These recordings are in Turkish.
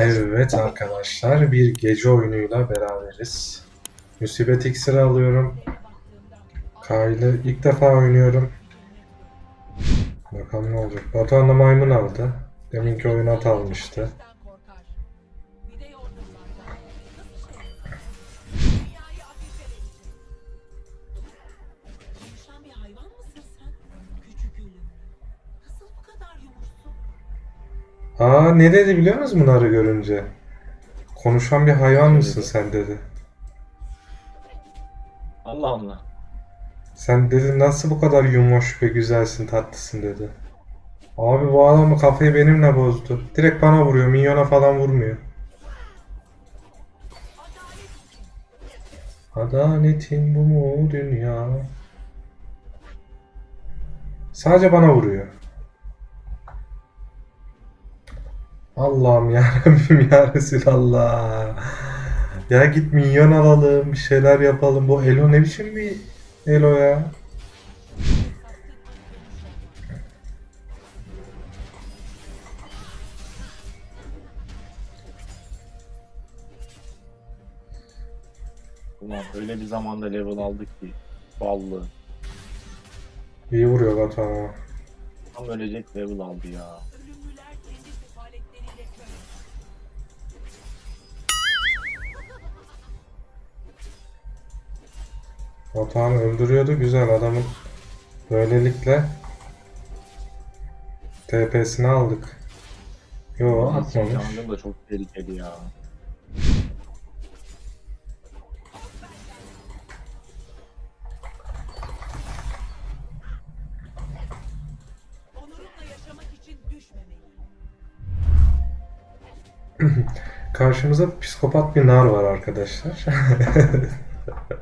Evet arkadaşlar bir gece oyunuyla beraberiz. Musibet iksiri alıyorum. Kaylı ilk defa oynuyorum. Bakalım ne olacak. Batuhan da maymun aldı. Deminki oyun at almıştı. Aa ne dedi biliyor musun bunları görünce? Konuşan bir hayvan mısın sen dedi. Allah Allah. Sen dedi nasıl bu kadar yumuş ve güzelsin tatlısın dedi. Abi bu adam kafayı benimle bozdu. Direkt bana vuruyor. Minyona falan vurmuyor. Adaletin bu mu dünya? Sadece bana vuruyor. Allah'ım ya Rabbim ya Resulallah. Ya git minyon alalım, bir şeyler yapalım. Bu Elo ne biçim bir Elo ya? Ulan öyle bir zamanda level aldık ki. Ballı. İyi vuruyor Batuhan ama. Tam ölecek level aldı ya. Batuhan öldürüyordu güzel adamın. Böylelikle TP'sini aldık. Yo atmamış. Canım da çok tehlikeli ya. Karşımızda psikopat bir nar var arkadaşlar.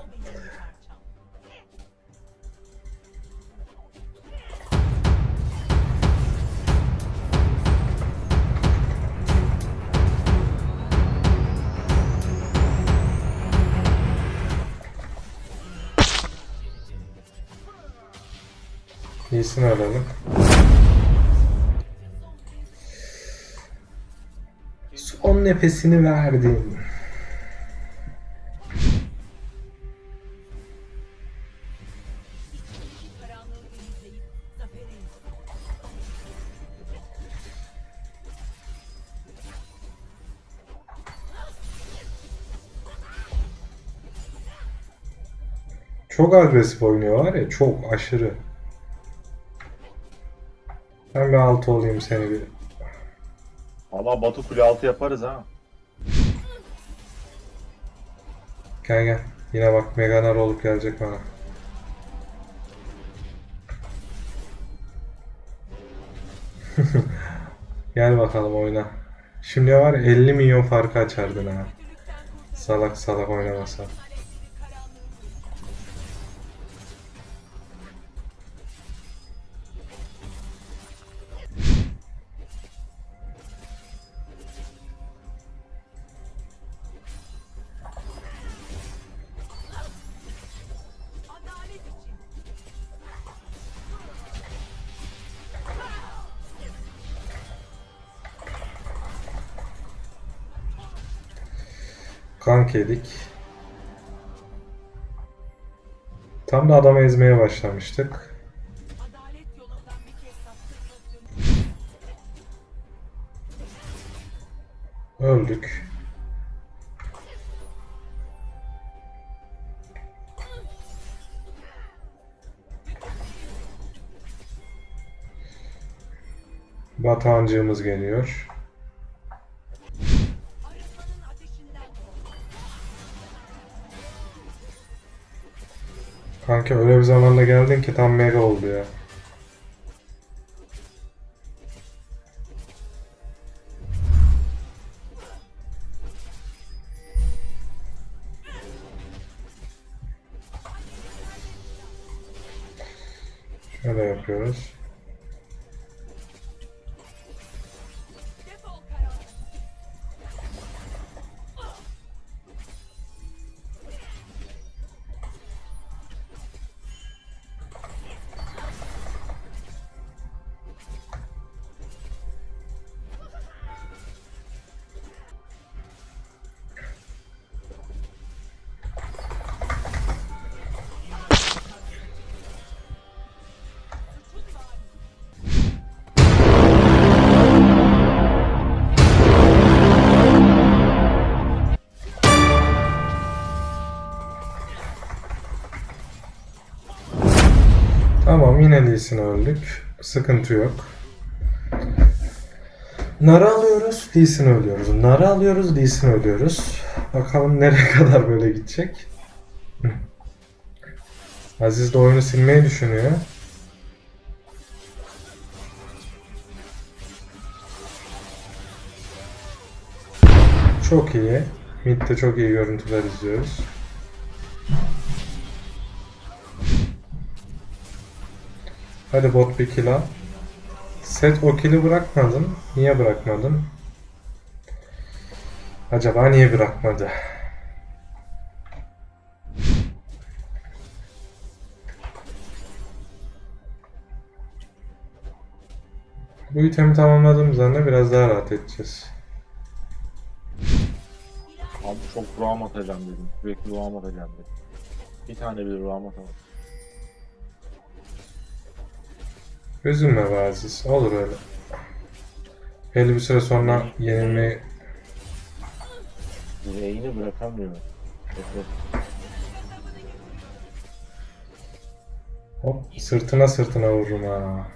İyisini alalım. Son nefesini verdim. Çok agresif oynuyor var ya çok aşırı. Ben bir altı olayım seni bir. Valla Batu kule altı yaparız ha. Gel gel. Yine bak Meganar olup gelecek bana. Gel bakalım oyna. Şimdi var ya 50 milyon farkı açardın ha. Salak salak oynamasa. Kank yedik. Tam da adamı ezmeye başlamıştık. Öldük. Batancığımız geliyor. Kanka öyle bir zamanda geldin ki tam mega oldu ya. Lee Sin öldük. Sıkıntı yok. Nar'ı alıyoruz, Lee Sin ölüyoruz. Nar'ı alıyoruz, Lee Sin ölüyoruz. Bakalım nereye kadar böyle gidecek. Aziz de oyunu silmeyi düşünüyor. Çok iyi. Mid'de çok iyi görüntüler izliyoruz. Hadi bot bir kill al. Set o kill'i bırakmadın. Niye bırakmadın? Acaba niye bırakmadı? Bu itemi tamamladığımız anda biraz daha rahat edeceğiz. Abi çok roam atacağım dedim. Sürekli roam atacağım dedim. Bir tane bile roam atamadım. Üzülme be Aziz. Olur öyle. Belli bir süre sonra yenilmeyi... Reyni bırakamıyorum. Hop sırtına sırtına vururum ha.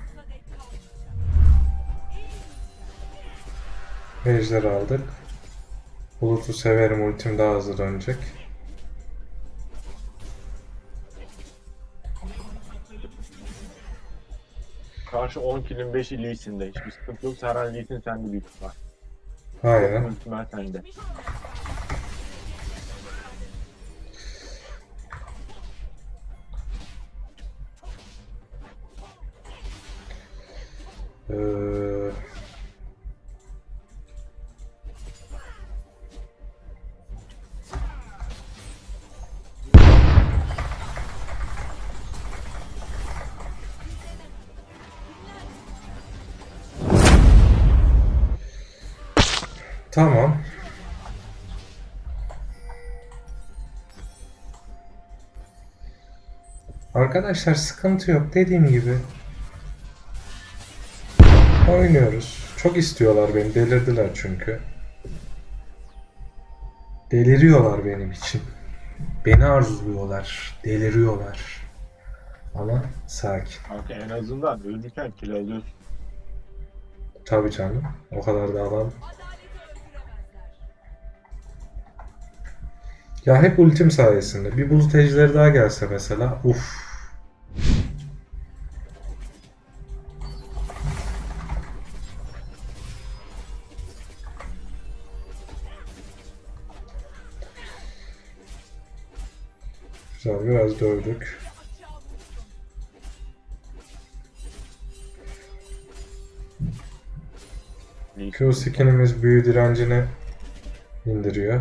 Ejder aldık. Bulut'u severim. Ultim daha hızlı dönecek. Karşı 10 kilin 5'i Lee Sin'de. Hiçbir sıkıntı yok. Serhan Lee Sin sende büyük ihtimal. Aynen. Ultimal sende. Tamam. Arkadaşlar sıkıntı yok dediğim gibi. Oynuyoruz. Çok istiyorlar beni. Delirdiler çünkü. Deliriyorlar benim için. Beni arzuluyorlar. Deliriyorlar. Ama sakin. Kanka en azından ölürken kill alıyorsun. Tabii canım. O kadar da alan. Ya hep ultim sayesinde. Bir bulut ejderi daha gelse mesela. Uf. Güzel biraz dövdük. Q skinimiz büyü direncini indiriyor.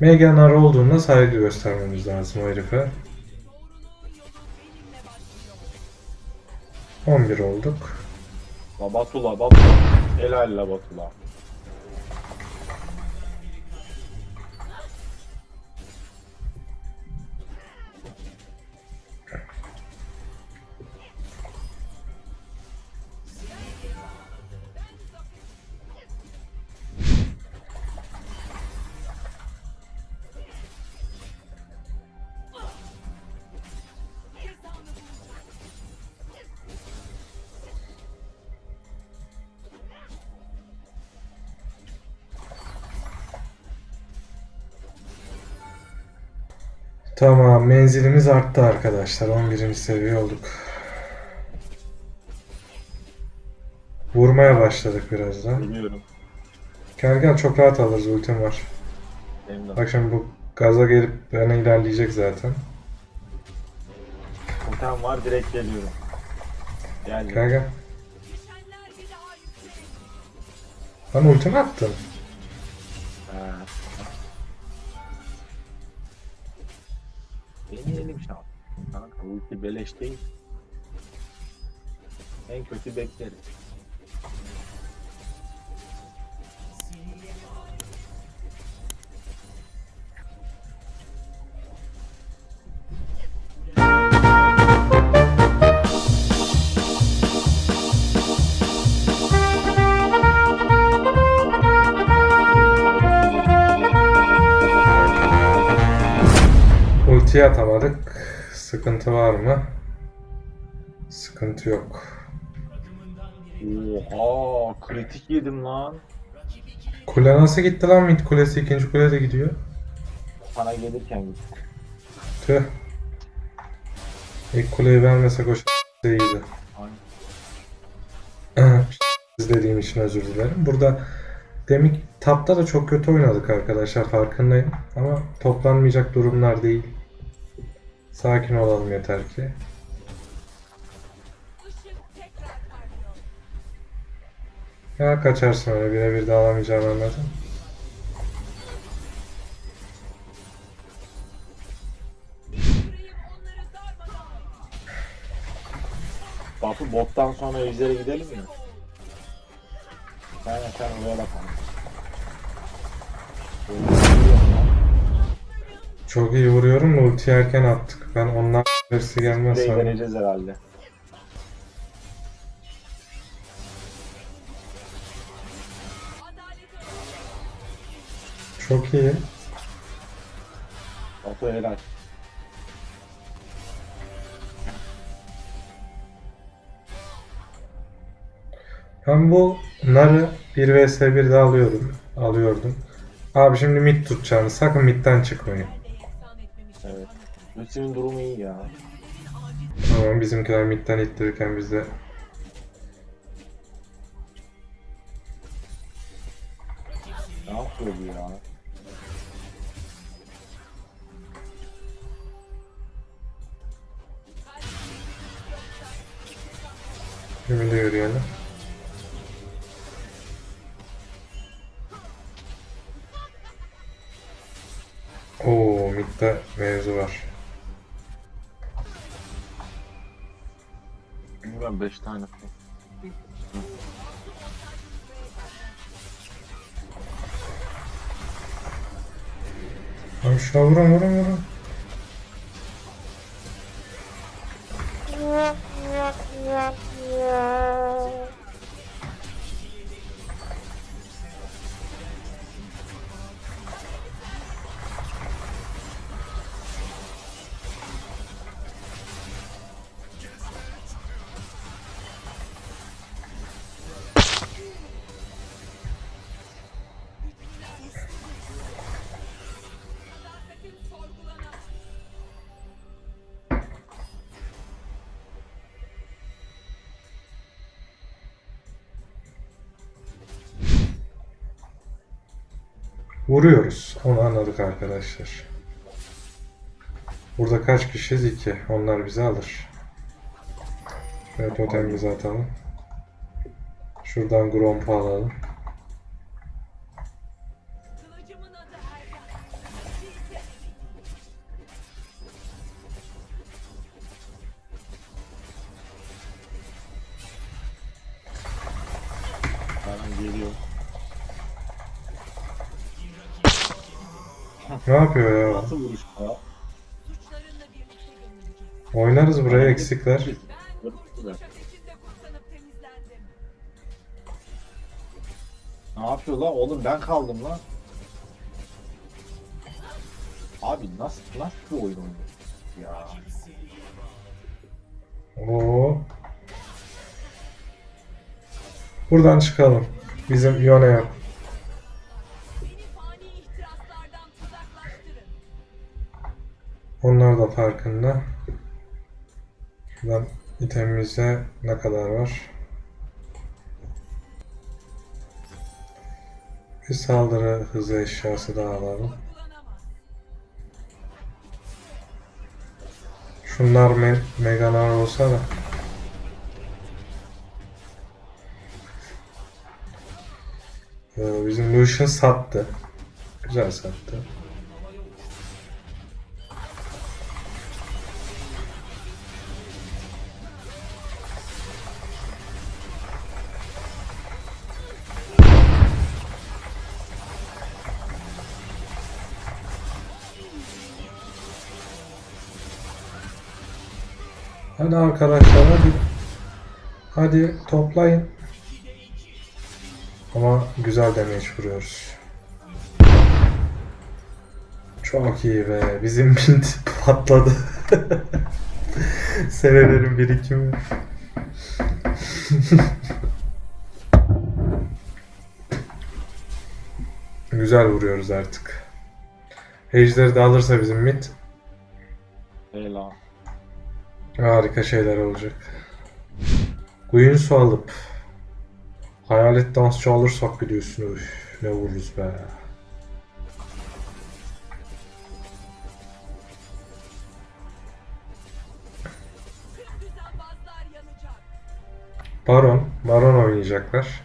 Megan Ar olduğunda saygı göstermemiz lazım o herife. 11 olduk. La Batula. Helal la Tamam menzilimiz arttı arkadaşlar. 11. seviye olduk. Vurmaya başladık birazdan. Biliyorum. Gel gel çok rahat alırız ultim var. De. Bak şimdi bu gaza gelip bana ilerleyecek zaten. Totem var direkt geliyorum. Geldim. Yükselir. Lan ultimi attın. Ha. Şans. Kanka ulti beleş değil. En kötü bekleriz. Ulti Ultiyi atamadık. Sıkıntı var mı? Sıkıntı yok. Oha kritik yedim lan. Kule nasıl gitti lan? Mid kulesi ikinci kule de gidiyor. Sana gelirken gitti. Tüh. İlk kuleyi vermesek o ş- iyiydi. Dediğim için özür dilerim. Burada demek tapta da çok kötü oynadık arkadaşlar farkındayım. Ama toplanmayacak durumlar değil. Sakin olalım yeter ki. Ya kaçarsın öyle birebir de alamayacağını darmadağın. Batu bottan sonra ejdere gidelim mi? Sen sen oraya bakalım. Çok iyi vuruyorum da ulti erken attık. Ben onlar hepsi gelmez Burayı sanırım. vereceğiz herhalde. Çok iyi. Batu helal. Ben bu narı 1 vs 1'de alıyordum. Alıyordum. Abi şimdi mid tutacağını sakın midden çıkmayın. Lucy'nin durumu iyi ya. Tamam bizimkiler midden ittirirken biz de Ne yapıyor bu ya? De yürüyelim. Oo, midde mevzu var. Bilmiyorum 5 tane. Şuna vurun vurun vurun. Sadakatin Vuruyoruz. Onu anladık arkadaşlar. Burada kaç kişiyiz? İki. Onlar bizi alır. Evet totemimizi atalım. Şuradan Gromp'u alalım. Ne yapıyor ya? Nasıl vuruş ya? Oynarız buraya eksikler. Ne yapıyor lan? Oğlum ben kaldım lan. Abi nasıl nasıl bir oyun oynuyor ya? Oo. Buradan çıkalım. Bizim Yone Onlar da farkında. Şuradan itemimizde ne kadar var? Bir saldırı hızı eşyası daha alalım. Şunlar me Meganar olsa da. Ee, bizim Lucian sattı. Güzel sattı. Hadi arkadaşlar hadi. Hadi toplayın. Ama güzel damage vuruyoruz. Çok iyi be. Bizim mint patladı. Senelerin birikimi. Güzel vuruyoruz artık. Ejder'i de alırsa bizim mid Ela. Harika şeyler olacak. Queen su alıp hayalet dansçı alırsak biliyorsun üf, ne vururuz be. Baron, Baron oynayacaklar.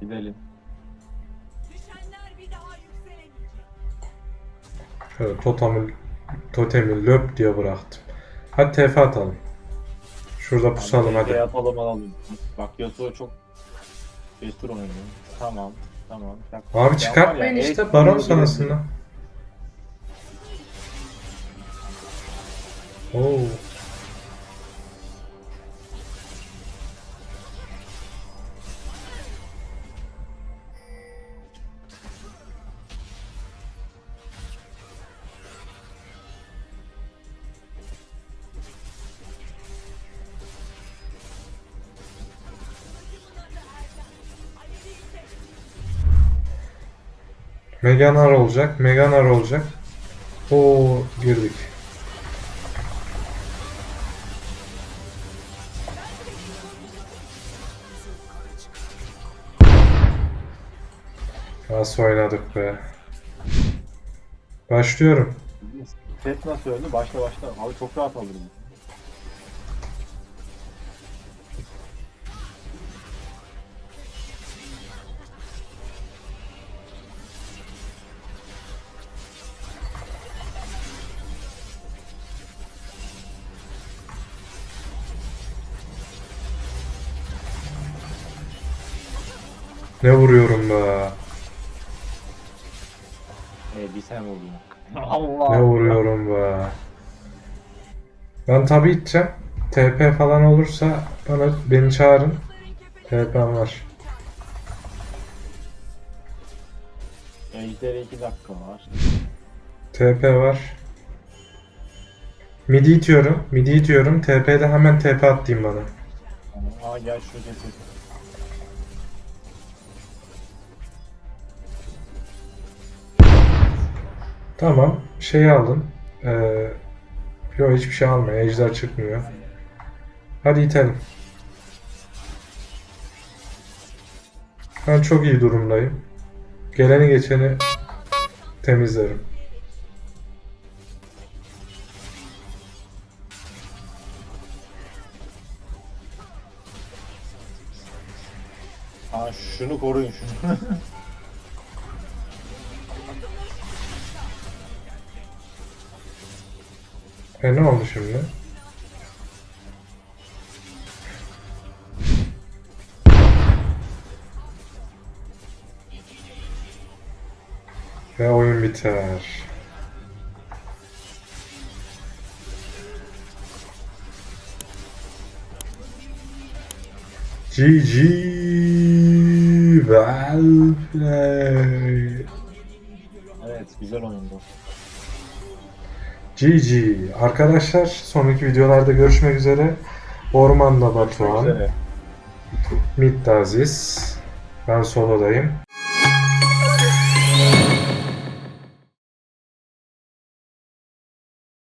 Gidelim. Şöyle totemi, totemi löp diye bıraktım. Hadi TF atalım. Şurada pusalım Şey hadi. yapalım alalım. Bak Yasuo çok cesur oynuyor. Tamam. Tamam. Ya Abi ya, çıkartmayın evet, işte Baron sonrasında. Oo. Meganar olacak. Meganar olacak. Oo girdik. Nasıl oynadık be. Başlıyorum. Set nasıl öldü? Başla başla. Abi çok rahat alırım. Ne vuruyorum be. Ee, bir sen vurdun. Allah. Ne vuruyorum be. Ben tabi gideceğim. TP falan olursa bana beni çağırın. TP'm var. Ejder'e 2 dakika var. TP var. Midi itiyorum. Midi itiyorum. TP'de hemen TP atayım bana. Aa gel şunu Tamam. Şeyi alın. Ee, yok hiçbir şey alma. Ejder çıkmıyor. Hadi itelim. Ben çok iyi durumdayım. Geleni geçeni temizlerim. Aa şunu koruyun şunu. E ne oldu şimdi? Ve oyun biter. GG Valplay. evet güzel oyundu. GG. Arkadaşlar sonraki videolarda görüşmek üzere. Ormanda Batuhan, Güzel. Mid Aziz, ben solodayım.